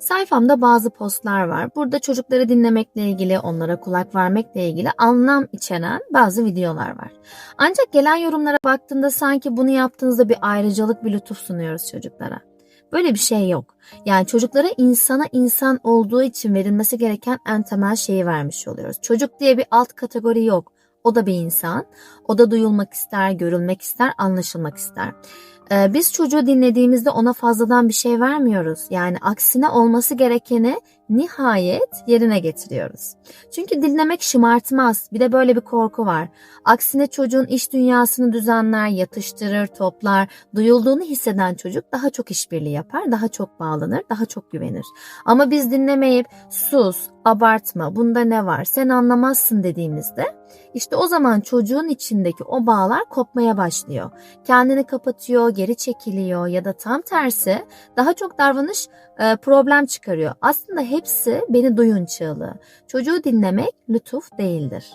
Sayfamda bazı postlar var. Burada çocukları dinlemekle ilgili, onlara kulak vermekle ilgili anlam içeren bazı videolar var. Ancak gelen yorumlara baktığımda sanki bunu yaptığınızda bir ayrıcalık, bir lütuf sunuyoruz çocuklara. Böyle bir şey yok. Yani çocuklara insana insan olduğu için verilmesi gereken en temel şeyi vermiş oluyoruz. Çocuk diye bir alt kategori yok. O da bir insan. O da duyulmak ister, görülmek ister, anlaşılmak ister. Ee, biz çocuğu dinlediğimizde ona fazladan bir şey vermiyoruz. Yani aksine olması gerekeni nihayet yerine getiriyoruz. Çünkü dinlemek şımartmaz. Bir de böyle bir korku var. Aksine çocuğun iş dünyasını düzenler, yatıştırır, toplar. Duyulduğunu hisseden çocuk daha çok işbirliği yapar, daha çok bağlanır, daha çok güvenir. Ama biz dinlemeyip sus, abartma, bunda ne var, sen anlamazsın dediğimizde işte o zaman çocuğun içindeki o bağlar kopmaya başlıyor. Kendini kapatıyor, geri çekiliyor ya da tam tersi daha çok davranış problem çıkarıyor. Aslında hepsi beni duyun çığlığı. Çocuğu dinlemek lütuf değildir.